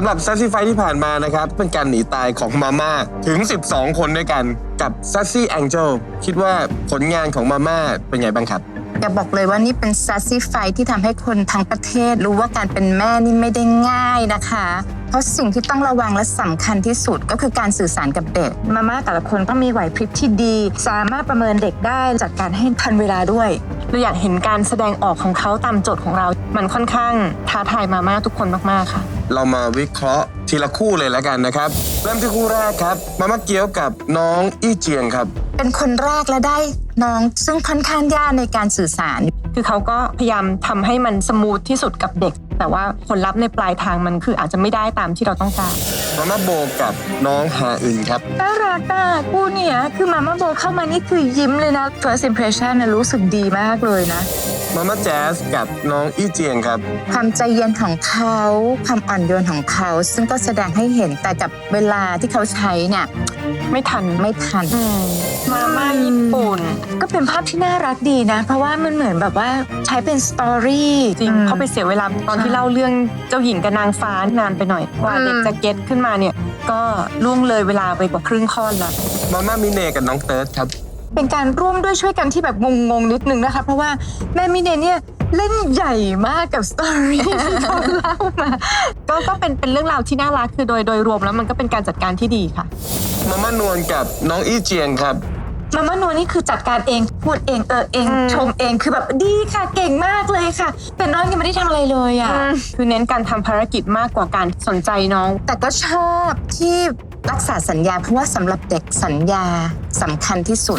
ำหรับซัซซี่ไฟที่ผ่านมานะครับ เป็นการหนีตายของมาม่าถึง 12 คนด้วยกันกับซัซซี่แองเจลคิดว่าผลงานของมาม่าเป็นไงบ้างครับอย่าบอกเลยว่านี่เป็นซัสซี่ไฟที่ทำให้คนทั้งประเทศรู้ว่าการเป็นแม่นี่ไม่ได้ง่ายนะคะ เพราะสิ่งที่ต้องระวังและสำคัญที่สุดก็คือการสื่อสารกับเด็ก มาม่าแต่ละคนต้องมีไหวพริบที่ดี สามารถประเมินเด็กได้จัดการให้ทันเวลาด้วย เราอยากเห็นการแสดงออกของเขาตามโจทย์ของเรา มันค่อนข้างท้าทายมาม่าทุกคนมากๆค่ะ เรามาวิเคราะห์ทีละคู่เลยแล้วกันนะครับ เริ่มที่คู่แรกครับ มาม่าเกี๊ยวกับน้องอี้เจียงครับ เป็นคนแรกและได้น้องซึ่งค่อนข้างยากในการสื่อสาร คือเขาก็พยายามทำให้มันสมูทที่สุดกับเด็ก แต่ว่าผลลัพธ์ในปลายทางมันคืออาจจะไม่ได้ตามที่เราต้องการมาม่าโบกับน้องฮาอึนครับน่ารักอะคู่เนี้ยคือมาม่าโบเข้ามานี่คือยิ้มเลยนะ first impression นะรู้สึกดีมากเลยนะ มาม่าแจ๊สกับน้องอี้เจียงครับ ความใจเย็นของเขาความอ่อนโยนของเขา ซึ่งก็แสดงให้เห็นแต่กับเวลาที่เขาใช้เนี่ยไม่ทันไม่ทันอืมมาม่าญี่ปุ่น ก็เป็นภาพที่น่ารักดีนะ เพราะว่ามันเหมือนแบบว่าใช้เป็นสตอรี่จริงอืมเขาไปเสียเวลาตอนที่เล่าเรื่องเจ้าหญิงกับนางฟ้านานไปหน่อยกว่าอืมเด็กจะเก็ตขึ้นมาเนี่ย ก็ล่วงเลยเวลาไปกว่าครึ่งค่อนละมาม่ามิเนกับน้องเติร์ดครับ เป็นการร่วมด้วยช่วยกันที่แบบงงๆนิดนึงนะคะ เพราะว่าแม่มิเนเนี่ยเล่นใหญ่มากกับสตอรี่ที่เขาเล่ามาก็ก็เป็นเป็นเรื่องราวที่น่ารักคือโดยโดยรวมแล้วมันก็เป็นการจัดการที่ดีค่ะ มาม่านวลกับน้องอี้เจียงครับ มาม่านัวนี่คือจัดการเองพูดเองเออเองอืมชมเองคือแบบดีค่ะเก่งมากเลยค่ะแต่น้องยังไม่ได้ทำอะไรเลยอะคือเน้นการทำภารกิจมากกว่าการสนใจน้อง แต่ก็ชอบที่ รักษาสัญญาเพราะว่าสำหรับเด็กสัญญาสำคัญที่สุด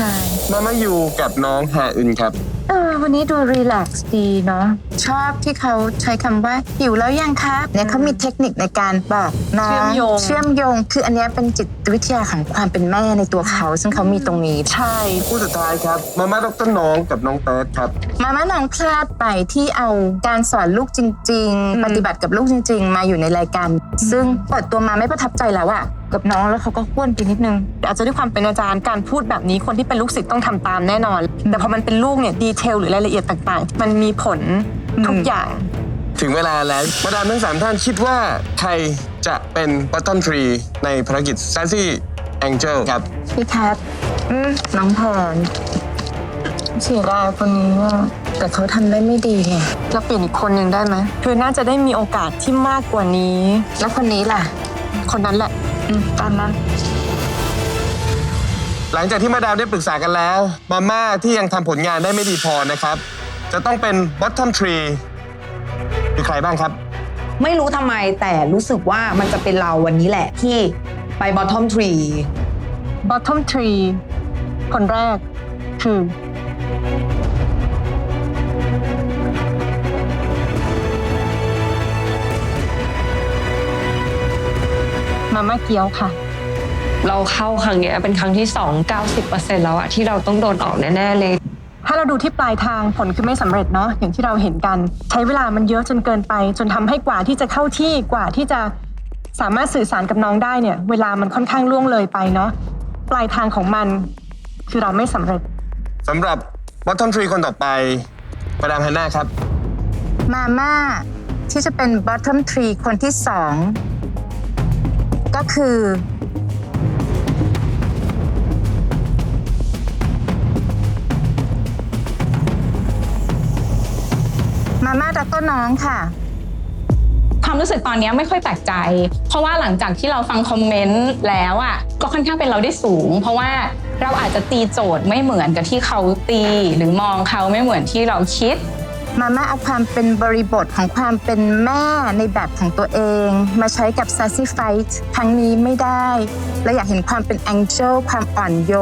มาม่ายูกับน้องฮาอึนครับ เออวันนี้ดูรีแลกซ์ดีเนาะชอบที่เขาใช้คำว่าหิวแล้วยังครับเนี่ยเขามีเทคนิคในการบอกน้องเชื่อมโยง เชื่อมโยง คืออันเนี้ยเป็นจิตวิทยาของความเป็นแม่ในตัวเขา ซึ่งเขามีตรงนี้ ใช่คู่สุดท้ายครับ มาม่าดรน้องกับน้องเติร์ดครับ มาม่าน้องพลาดไปที่เอาการสอนลูกจริง ๆ ปฏิบัติกับลูกจริง ๆ มาอยู่ในรายการ ซึ่งเปิดตัวมาไม่ประทับใจแล้วอะ กับน้องแล้วเขาก็ข้วนไปนิดนึง อาจจะด้วยความเป็นอาจารย์การพูดแบบนี้คนที่เป็นลูกศิษย์ต้องทำตามแน่นอน แต่พอมันเป็นลูกเนี่ยดีเทลหรือรายละเอียดต่างๆ มันมีผลทุกอืมอย่าง ถึงเวลาแล้วมาดามทั้งสามท่านคิดว่าใครจะเป็น bottom tree ในภารกิจ Sassy Angel ครับพี่แคทอืมน้องแทนเสียดายคนนี้อะแต่เขาทำได้ไม่ดีไงเราเปลี่ยนอีกคนหนึ่งได้ไหมคือน่าจะได้มีโอกาสที่มากกว่านี้ แล้วคนนี้ล่ะ คนนั้นแหละอืม ตามนั้น หลังจากที่มาดามได้ปรึกษากันแล้ว มาม่าที่ยังทำผลงานได้ไม่ดีพอนะครับ จะต้องเป็น bottom tree คือใครบ้างครับ ไม่รู้ทำไมแต่รู้สึกว่ามันจะเป็นเราวันนี้แหละที่ไป bottom tree bottom tree คนแรกคือ มาม่าเกี๊ยวค่ะ เราเข้าครั้งเนี้ยเป็นครั้งที่2 90%แล้วอะที่เราต้องโดนออกแน่ๆเลย ถ้าเราดูที่ปลายทางผลคือไม่สำเร็จเนาะอย่างที่เราเห็นกัน ใช้เวลามันเยอะจนเกินไป จนทำให้กว่าที่จะเข้าที่กว่าที่จะสามารถสื่อสารกับน้องได้เนี่ย เวลามันค่อนข้างล่วงเลยไปเนาะปลายทางของมันคือเราไม่สำเร็จ สำหรับ bottom tree คนต่อไปมาดามฮันน่าครับ มาม่าที่จะเป็น bottom tree คนที่สอง ก็คือ มาม่าดักก็น้องค่ะ ความรู้สึกตอนนี้ไม่ค่อยแปลกใจ เพราะว่าหลังจากที่เราฟังคอมเมนต์แล้วอะก็ค่อนข้างเป็นเราได้สูง เพราะว่าเราอาจจะตีโจทย์ไม่เหมือนกับที่เขาตี หรือมองเขาไม่เหมือนที่เราคิด มาม่าเอาความเป็นบริบทของความเป็นแม่ในแบบของตัวเอง มาใช้กับ Sassy Fight ครั้งนี้ไม่ได้ และอยากเห็นความเป็น Angel ความอ่อนโย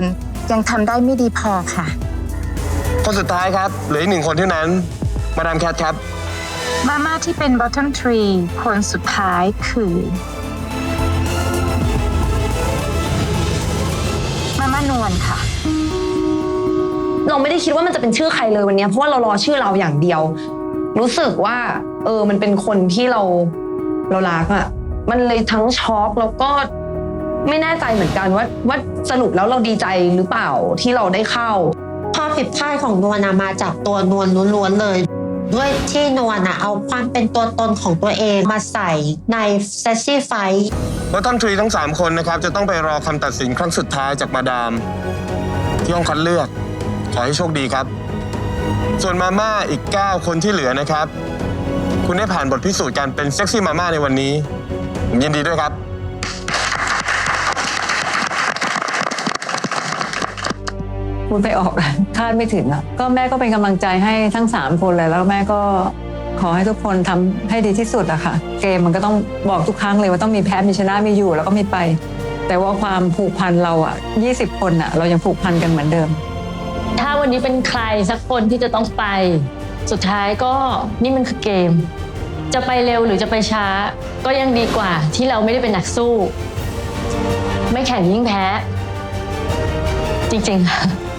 น ยังทำได้ไม่ดีพอค่ะ คนสุดท้ายครับเหลืออีกหนึ่งคนเท่านั้น มาดามแคทครับ มาม่าที่เป็น bottom tree คนสุดท้ายคือ มาม่านวลค่ะ เราไม่ได้คิดว่ามันจะเป็นชื่อใครเลยวันเนี้ยเพราะว่าเรารอชื่อเราอย่างเดียว รู้สึกว่า เออมันเป็นคนที่เราเรารักอะ่ะมันเลยทั้งช็อกแล้วก็ไม่แน่ใจเหมือนกันว่าว่าสรุปแล้วเราดีใจหรือเปล่าที่เราได้เข้าข้อผิดพลาดของนวลนะมาจากตัวนวลล้วนๆเลย ด้วยที่นวลอะเอาความเป็นตัวตนของตัวเองมาใส่ในเซสซี่ไฟบอททอมทรีทั้ง 3 คนนะครับ จะต้องไปรอคำตัดสินครั้งสุดท้ายจากมาดามที่ห้องคัดเลือก ขอให้โชคดีครับ ส่วนมาม่าอีก 9 คนที่เหลือนะครับ คุณได้ผ่านบทพิสูจน์การเป็นเซ็กซี่มาม่าในวันนี้ ผมยินดีด้วยครับ พูดไม่ออก คาดไม่ถึงอะก็แม่ก็เป็นกำลังใจให้ทั้ง 3 คนเลยแล้วแม่ก็ขอให้ทุกคนทำให้ดีที่สุดอะค่ะ เกมมันก็ต้องบอกทุกครั้งเลยว่าต้องมีแพ้มีชนะมีอยู่แล้วก็มีไป แต่ว่าความผูกพันเราอะ20 คนอะเรายังผูกพันกันเหมือนเดิม ถ้าวันนี้เป็นใครสักคนที่จะต้องไป สุดท้ายก็นี่มันคือเกม จะไปเร็วหรือจะไปช้า ก็ยังดีกว่าที่เราไม่ได้เป็นนักสู้ ไม่แข่งยิ่งแพ้ จริงๆ